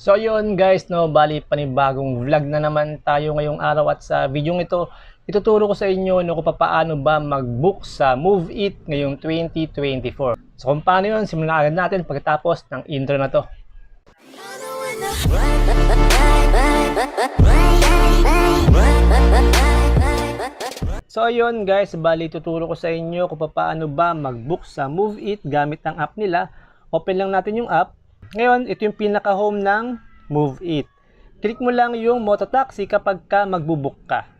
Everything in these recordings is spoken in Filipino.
So yun guys, no, bali panibagong vlog na naman tayo ngayong araw at sa video ito, ituturo ko sa inyo no, kung paano ba mag-book sa Move It ngayong 2024. So kung paano yun, simulan agad natin pagkatapos ng intro na to. So ayun guys, bali tuturo ko sa inyo kung paano ba mag-book sa Move It gamit ang app nila. Open lang natin yung app. Ngayon, ito yung pinaka-home ng Move It. Click mo lang yung Mototaxi kapag ka magbubook ka.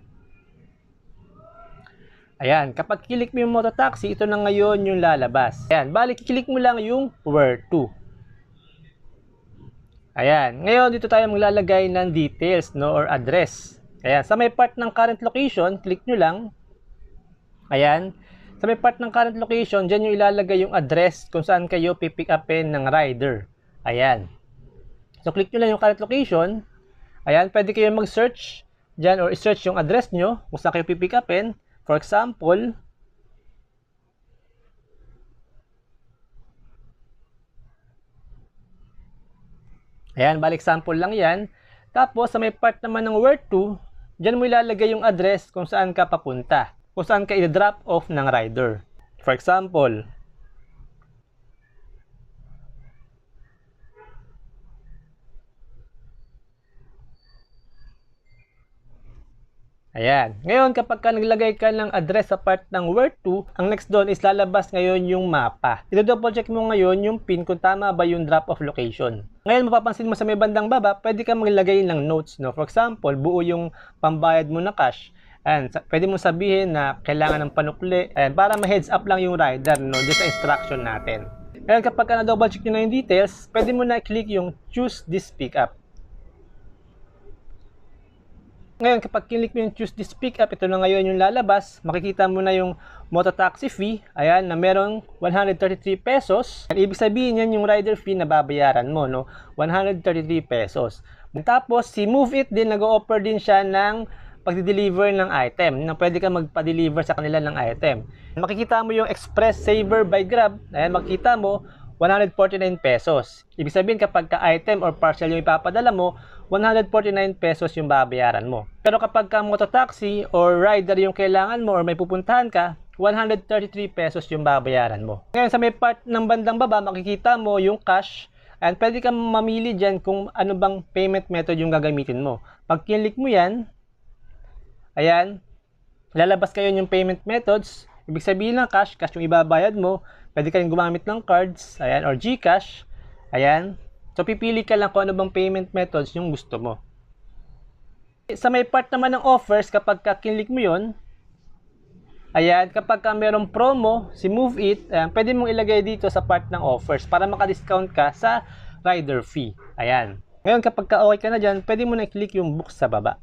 Ayan, kapag click mo yung Mototaxi, ito na ngayon yung lalabas. Ayan, bali click mo lang yung Where to. Ayan, ngayon dito tayo maglalagay ng details no or address. Ayan, sa may part ng current location, click nyo lang. Ayan, sa may part ng current location, dyan yung ilalagay yung address kung saan kayo pipick upin ng rider. Ayan. So, click nyo lang yung current location. Ayan, pwede kayo mag-search dyan or i-search yung address nyo kung saan kayo pipick upin. For example, Ayan, balik sample lang yan. Tapos, sa may part naman ng where to, dyan mo ilalagay yung address kung saan ka papunta. Kung saan ka i-drop off ng rider. For example, Ayan. Ngayon, kapag ka naglagay ka ng address sa part ng where to, ang next doon is lalabas ngayon yung mapa. Ito double check mo ngayon yung pin kung tama ba yung drop off location. Ngayon, mapapansin mo sa may bandang baba, pwede ka maglagay ng notes. No? For example, buo yung pambayad mo na cash. And pwede mo sabihin na kailangan ng panukli and para ma-heads up lang yung rider no, sa instruction natin. Ngayon, kapag ka na-double check nyo na yung details, pwede mo na click yung choose this pickup. Ngayon, kapag click mo yung choose this pickup, ito na ngayon yung lalabas. Makikita mo na yung mototaxi fee. Ayan, na merong 133 pesos. And ibig sabihin yan yung rider fee na babayaran mo, no? 133 pesos. Tapos, si Move It din, nag-offer din siya ng pagdi-deliver ng item. Na pwede ka magpa-deliver sa kanila ng item. Makikita mo yung Express Saver by Grab. Ayan, makikita mo, 149 pesos. Ibig sabihin kapag ka item or parcel yung ipapadala mo, 149 pesos yung babayaran mo. Pero kapag ka mototaxi or rider yung kailangan mo or may pupuntahan ka, 133 pesos yung babayaran mo. Ngayon sa may part ng bandang baba, makikita mo yung cash and pwede kang mamili dyan kung ano bang payment method yung gagamitin mo. Pag kinlik mo yan, ayan, lalabas kayo yung payment methods. Ibig sabihin ng cash, cash yung ibabayad mo. Pwede kayong gumamit ng cards, ayan, or GCash. Ayan. So, pipili ka lang kung ano bang payment methods yung gusto mo. Sa may part naman ng offers, kapag kakinlik mo yon ayan, kapag ka merong promo, si Move It, ayan, pwede mong ilagay dito sa part ng offers para maka-discount ka sa rider fee. Ayan. Ngayon, kapag ka okay ka na dyan, pwede mo na i-click yung book sa baba.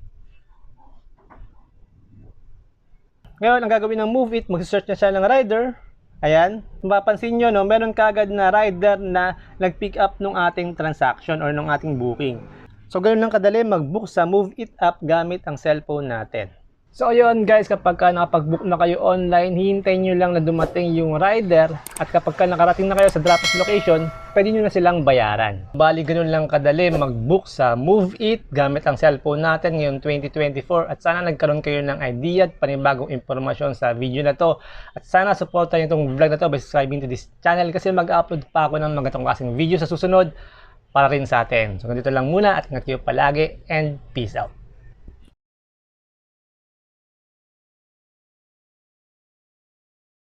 Ngayon, ang gagawin ng Move It, mag-search na siya ng rider. Ayan, mapapansin nyo, no, meron kagad na rider na nag-pick up nung ating transaction or nung ating booking. So, ganoon lang kadali mag-book sa Move It app gamit ang cellphone natin. So, ayun guys, kapag ka nakapag-book na kayo online, hihintayin nyo lang na dumating yung rider at kapag ka nakarating na kayo sa drop-off location, pwede nyo na silang bayaran. Bali, ganun lang kadali mag-book sa Move It gamit ang cellphone natin ngayong 2024 at sana nagkaroon kayo ng idea at panibagong impormasyon sa video na to. At sana supportan nyo itong vlog na to by subscribing to this channel kasi mag-upload pa ako ng mga klaseng video sa susunod para rin sa atin. So, ganito lang muna at ingat kayo palagi and peace out.